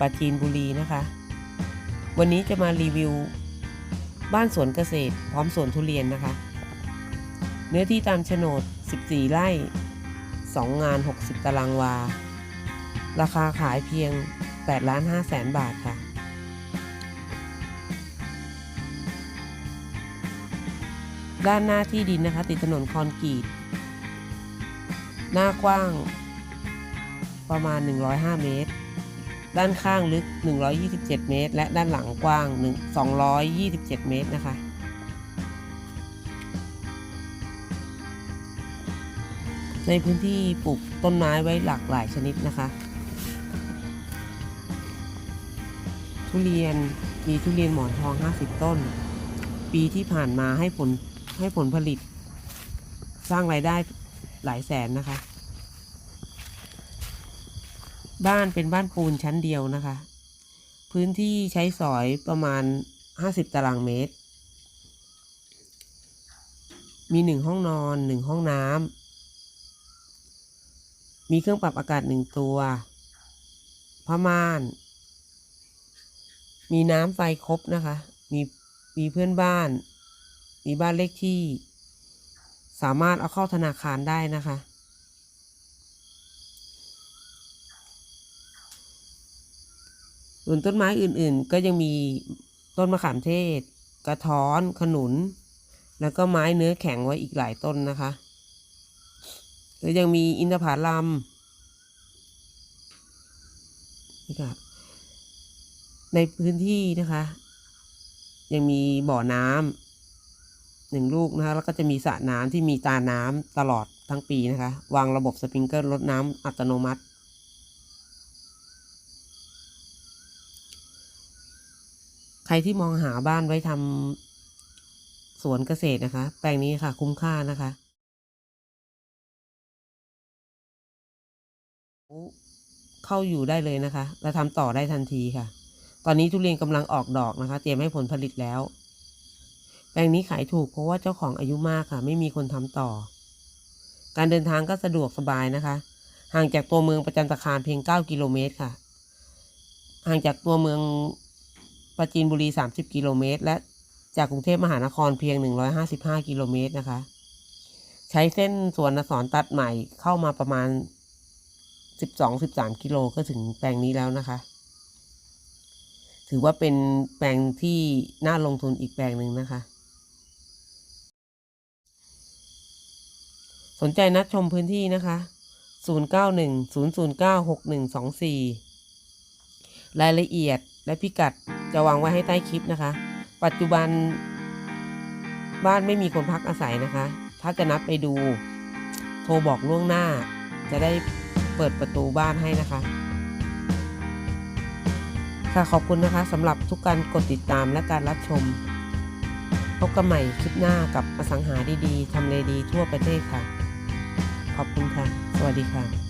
ราจีนบุรีนะคะ วันนี้จะมารีวิว บ้านสวนเกษตร พร้อมสวนทุเรียนนะคะ เนื้อที่ตามโฉนด 14 ไร่ 2 งาน 60 ตารางวา ราคาขายเพียง8ล้าน5แสนบาทค่ะ ด้านหน้าที่ดินนะคะ ติดถนนคอนกรีต หน้ากว้างประมาณ 105 เมตร ด้านข้างลึก 127 เมตร และด้านหลังกว้าง 227 เมตรนะคะ ในพื้นที่ปลูกต้นไม้ไว้หลากหลายชนิดนะคะ ทุเรียนมีทุเรียนหมอนทอง 50 ต้น ปีที่ผ่านมาให้ผลให้ผลผลิต สร้างรายได้หลายแสนนะคะ บ้านเป็นบ้านปูนชั้นเดียวนะคะ พื้นที่ใช้สอยประมาณ50ตารางเมตร มีหนึ่งห้องนอนหนึ่งห้องน้ำมีเครื่องปรับอากาศหนึ่งตัวผ้าม่าน มีน้ำไฟครบนะคะ มีมีเพื่อนบ้าน มีบ้านเลขที่ สามารถเอาเข้าธนาคารได้นะคะ ส่วนต้นไม้อื่นๆ ก็ยังมีต้นมะขามเทศ กระท้อน ขนุน แล้วก็ไม้เนื้อแข็งไว้อีกหลายต้นนะคะแล้วยังมีอินทผลัมนี่ค่ะในพื้นที่นะคะ ยังมีบ่อน้ำหนึ่งลูกนะคะ แล้วก็จะมีสระน้ำที่มีตาน้ำตลอดทั้งปีนะคะ วางระบบสปริงเกิลรดน้ำอัตโนมัติ ใครที่มองหาบ้านไว้ทำสวนเกษตรนะคะ แปลงนี้ค่ะ คุ้มค่านะคะเข้าอยู่ได้เลยนะคะ และทำต่อได้ทันทีค่ะ ตอนนี้ทุเรียนกำลังออกดอกนะคะ เตรียมให้ผลผลิตแล้ว แปลงนี้ขายถูกเพราะว่าเจ้าของอายุมากค่ะ ไม่มีคนทำต่อ การเดินทางก็สะดวกสบายนะคะ ห่างจากตัวเมืองประจันตคามเพียง 9 กิโลเมตรค่ะ ห่างจากตัวเมือง ปราจีนบุรี 30 กิโลเมตร และจากกรุงเทพมหานครเพียง 155 กิโลเมตรนะคะ ใช้เส้นสวนสอนตัดใหม่เข้ามาประมาณ 12-13 กิโลก็ถึงแปลงนี้แล้วนะคะ ถือว่าเป็นแปลงที่น่าลงทุนอีกแปลงหนึ่งนะคะ สนใจนัดชมพื้นที่นะคะ 0910096124 รายละเอียด และพิกัดจะวางไว้ให้ใต้คลิปนะคะ ปัจจุบันบ้านไม่มีคนพักอาศัยนะคะ ถ้าจะนัดไปดู โทรบอกล่วงหน้า จะได้เปิดประตูบ้านให้นะคะ ค่ะขอบคุณนะคะสำหรับทุกการกดติดตามและการรับชม พบกันใหม่คลิปหน้ากับอสังหาดีๆทำเลดีทั่วประเทศค่ะ ขอบคุณค่ะ สวัสดีค่ะ